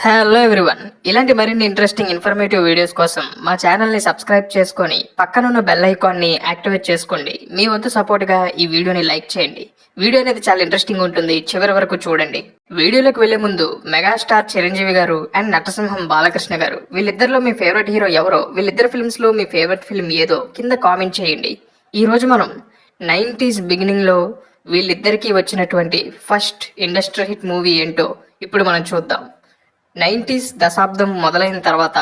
Hello everyone ఇలాంటి మరిన్ని interesting informative videos కోసం మా ఛానల్ని సబ్స్క్రైబ్ చేసుకొని పక్కనున్న బెల్ ఐకాన్ని యాక్టివేట్ చేసుకోండి. మీ వంతు సపోర్ట్గా ఈ వీడియోని లైక్ చేయండి. వీడియో అనేది చాలా ఇంట్రెస్టింగ్ ఉంటుంది. చివరి వరకు చూడండి. వీడియోలోకి వెళ్ళే ముందు మెగాస్టార్ చిరంజీవి గారు అండ్ నటసింహం బాలకృష్ణ గారు. వీళ్ళిద్దరిలో మీ ఫేవరెట్ హీరో ఎవరో వీళ్ళిద్దరు ఫిల్మ్స్లో మీ ఫేవరెట్ ఫిల్మ్ ఏదో కింద కామెంట్ చేయండి. ఈ రోజు మనం నైంటీస్ బిగినింగ్లో వీళ్ళిద్దరికీ వచ్చినటువంటి ఫస్ట్ ఇండస్ట్రీ హిట్ మూవీ ఏంటో ఇప్పుడు మనం చూద్దాం. నైంటీస్ దశాబ్దం మొదలైన తర్వాత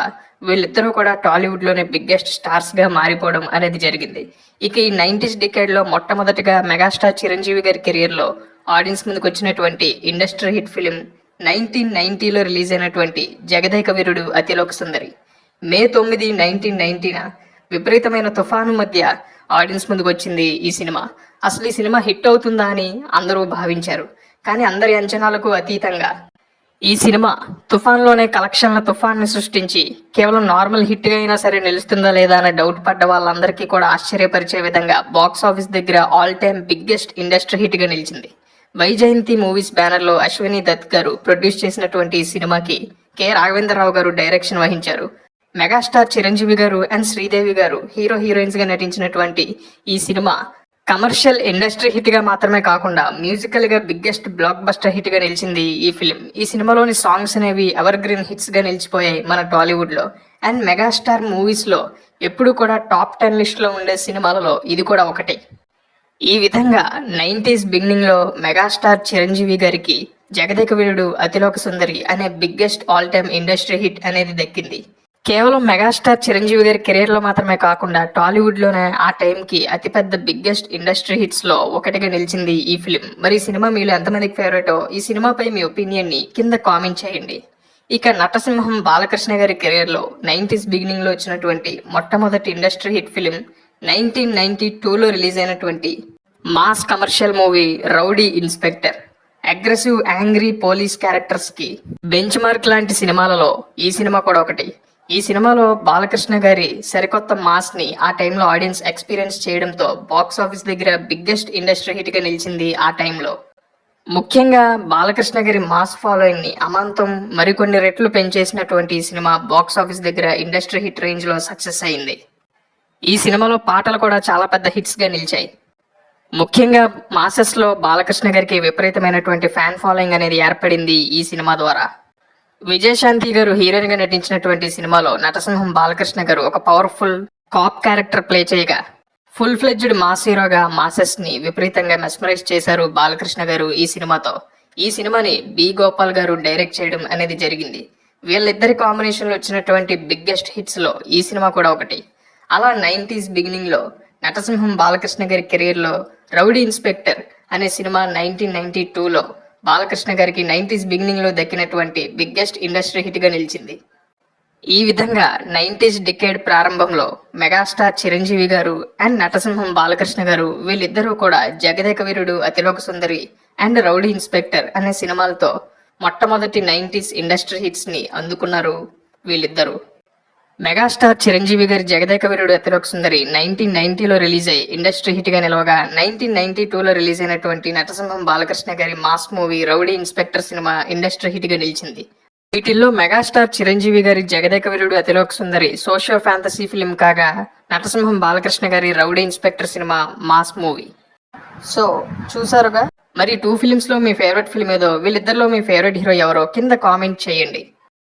వీళ్ళిద్దరూ కూడా టాలీవుడ్లోనే బిగ్గెస్ట్ స్టార్స్గా మారిపోవడం అనేది జరిగింది. ఇక ఈ నైంటీస్ డికేడ్లో మొట్టమొదటిగా మెగాస్టార్ చిరంజీవి గారి కెరియర్లో ఆడియన్స్ ముందుకు వచ్చినటువంటి ఇండస్ట్రీ హిట్ ఫిలిం నైన్టీన్ నైన్టీలో రిలీజ్ అయినటువంటి జగదేక వీరుడు అతిలోక సుందరి. మే తొమ్మిది నైన్టీన్ నైన్టీన విపరీతమైన తుఫాను మధ్య ఆడియన్స్ ముందుకు వచ్చింది ఈ సినిమా. అసలు ఈ సినిమా హిట్ అవుతుందా అని అందరూ భావించారు. కానీ అందరి అంచనాలకు అతీతంగా ఈ సినిమా తుఫాన్లోనే కలెక్షన్ల తుఫాన్ని సృష్టించి కేవలం నార్మల్ హిట్ అయినా సరే నిలుస్తుందా లేదా అనే డౌట్ పడ్డ వాళ్ళందరికీ కూడా ఆశ్చర్యపరిచే విధంగా బాక్స్ ఆఫీస్ దగ్గర ఆల్ టైమ్ బిగ్గెస్ట్ ఇండస్ట్రీ హిట్గా నిలిచింది. వైజయంతి మూవీస్ బ్యానర్లో అశ్విని దత్ గారు ప్రొడ్యూస్ చేసినటువంటి ఈ సినిమాకి కె. రాఘవేంద్రరావు గారు డైరెక్షన్ వహించారు. మెగాస్టార్ చిరంజీవి గారు అండ్ శ్రీదేవి గారు హీరో హీరోయిన్స్గా నటించినటువంటి ఈ సినిమా కమర్షియల్ ఇండస్ట్రీ హిట్గా మాత్రమే కాకుండా మ్యూజికల్గా బిగ్గెస్ట్ బ్లాక్ బస్టర్ హిట్గా నిలిచింది ఈ ఫిలిం. ఈ సినిమాలోని సాంగ్స్ అనేవి ఎవర్ గ్రీన్ హిట్స్గా నిలిచిపోయాయి మన టాలీవుడ్లో అండ్ మెగాస్టార్ మూవీస్లో ఎప్పుడు కూడా టాప్ టెన్ లిస్ట్లో ఉండే సినిమాలలో ఇది కూడా ఒకటి. ఈ విధంగా నైంటీస్ బిగినింగ్లో మెగాస్టార్ చిరంజీవి గారికి జగదేక వీరుడు అతిలోక సుందరి అనే biggest all time industry hit అనేది దక్కింది. కేవలం మెగాస్టార్ చిరంజీవి గారి కెరీర్లో మాత్రమే కాకుండా టాలీవుడ్లోనే ఆ టైంకి అతిపెద్ద బిగ్గెస్ట్ ఇండస్ట్రీ హిట్స్లో ఒకటిగా నిలిచింది ఈ ఫిలిం. మరి ఈ సినిమా మీలో ఎంతమందికి ఫేవరెటో ఈ సినిమాపై మీ ఒపీనియన్ని కింద కామెంట్ చేయండి. ఇక నటసింహం బాలకృష్ణ గారి కెరీర్లో నైన్టీస్ బిగినింగ్లో వచ్చినటువంటి మొట్టమొదటి industry hit film nineteen ninety టూలో రిలీజ్ అయినటువంటి mass commercial movie rowdy inspector. Aggressive angry police క్యారెక్టర్స్కి bench mark లాంటి సినిమాలలో ఈ సినిమా కూడా ఒకటి. ఈ సినిమాలో బాలకృష్ణ గారి సరికొత్త మాస్ని ఆ టైంలో ఆడియన్స్ ఎక్స్పీరియన్స్ చేయడంతో బాక్స్ ఆఫీస్ దగ్గర బిగ్గెస్ట్ ఇండస్ట్రీ హిట్గా నిలిచింది ఆ టైంలో. ముఖ్యంగా బాలకృష్ణ గారి మాస్ ఫాలోయింగ్ని అమాంతం మరికొన్ని రెట్లు పెంచేసినటువంటి ఈ సినిమా బాక్స్ ఆఫీస్ దగ్గర ఇండస్ట్రీ హిట్ రేంజ్లో సక్సెస్ అయింది. ఈ సినిమాలో పాటలు కూడా చాలా పెద్ద హిట్స్గా నిలిచాయి. ముఖ్యంగా మాసెస్లో బాలకృష్ణ గారికి విపరీతమైనటువంటి ఫ్యాన్ ఫాలోయింగ్ అనేది ఏర్పడింది ఈ సినిమా ద్వారా. విజయశాంతి గారు హీరోయిన్గా నటించినటువంటి సినిమాలో నటసింహం బాలకృష్ణ గారు ఒక పవర్ఫుల్ కాప్ క్యారెక్టర్ ప్లే చేయగా ఫుల్ ఫ్లెడ్జ్డ్ మాస్ హీరోగా మాసెస్ని విపరీతంగా మెస్మరైజ్ చేశారు బాలకృష్ణ గారు ఈ సినిమాతో. ఈ సినిమాని బి గోపాల్ గారు డైరెక్ట్ చేయడం అనేది జరిగింది. వీళ్ళిద్దరి కాంబినేషన్లో వచ్చినటువంటి బిగ్గెస్ట్ హిట్స్లో ఈ సినిమా కూడా ఒకటి. అలా నైన్టీస్ బిగినింగ్లో నటసింహం బాలకృష్ణ గారి కెరీర్లో రౌడీ ఇన్స్పెక్టర్ అనే సినిమా నైన్టీన్ నైన్టీ టూలో బాలకృష్ణ గారికి నైంటీస్ బిగినింగ్లో దక్కినటువంటి బిగ్గెస్ట్ ఇండస్ట్రీ హిట్గా నిలిచింది. ఈ విధంగా నైంటీస్ డికేడ్ ప్రారంభంలో మెగాస్టార్ చిరంజీవి గారు అండ్ నటసింహం బాలకృష్ణ గారు వీళ్ళిద్దరూ కూడా Jagadeka Veerudu Athiloka Sundari and rowdy inspector అనే సినిమాలతో మొట్టమొదటి నైంటీస్ ఇండస్ట్రీ హిట్స్ని అందుకున్నారు వీళ్ళిద్దరూ. మెగాస్టార్ చిరంజీవి గారి జగదేక వీరుడు అతిలోక సుందరి నైన్టీన్ నైన్టీలో రిలీజ్ అయ్యి ఇండస్ట్రీ హిట్గా నిలవగా నైన్టీన్ నైన్టీ టూలో రిలీజ్ అయినటువంటి నటసింహం బాలకృష్ణ గారి mass movie rowdy inspector cinema industry హిట్గా నిలిచింది. వీటిల్లో మెగాస్టార్ చిరంజీవి గారి Jagadeka Veerudu Athiloka Sundari socio fantasy film కాగా నటసింహం బాలకృష్ణ గారి rowdy inspector cinema mass movie. So చూసారుగా? మరి టూ ఫిలిమ్స్లో మీ ఫేవరెట్ ఫిల్మ్ ఏదో వీళ్ళిద్దరిలో మీ ఫేవరెట్ హీరో ఎవరో కింద కామెంట్ చేయండి.